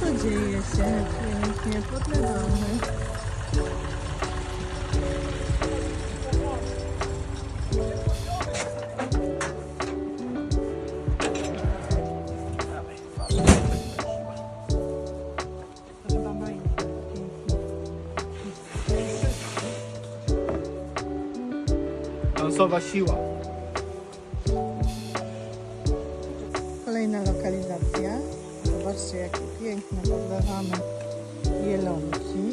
to dzieje się pięknie, podlewamy. Dansowa siła. Kolejna lokalizacja. Zobaczcie, jakie piękne podlewamy jelonki.